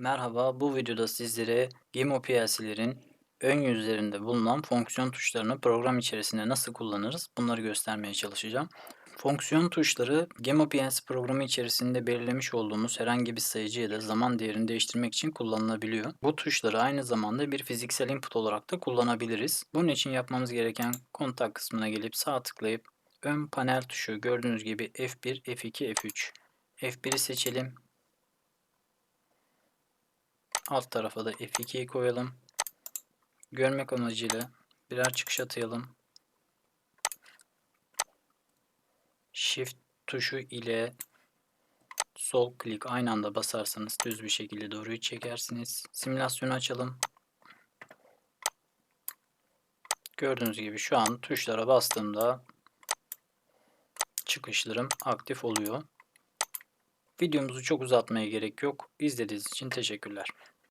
Merhaba, bu videoda sizlere Gemo PLC'lerin ön yüzlerinde bulunan fonksiyon tuşlarını program içerisinde nasıl kullanırız bunları göstermeye çalışacağım. Fonksiyon tuşları Gemo PLC programı içerisinde belirlemiş olduğumuz herhangi bir sayıcı ya da zaman değerini değiştirmek için kullanılabiliyor. Bu tuşları aynı zamanda bir fiziksel input olarak da kullanabiliriz. Bunun için yapmamız gereken kontak kısmına gelip sağ tıklayıp ön panel tuşu gördüğünüz gibi F1, F2, F3. F1'i seçelim. Alt tarafa da F2'yi koyalım. Görmek amacıyla birer çıkış atayalım. Shift tuşu ile sol klik aynı anda basarsanız düz bir şekilde doğruyu çekersiniz. Simülasyonu açalım. Gördüğünüz gibi şu an tuşlara bastığımda çıkışlarım aktif oluyor. Videomuzu çok uzatmaya gerek yok. İzlediğiniz için teşekkürler.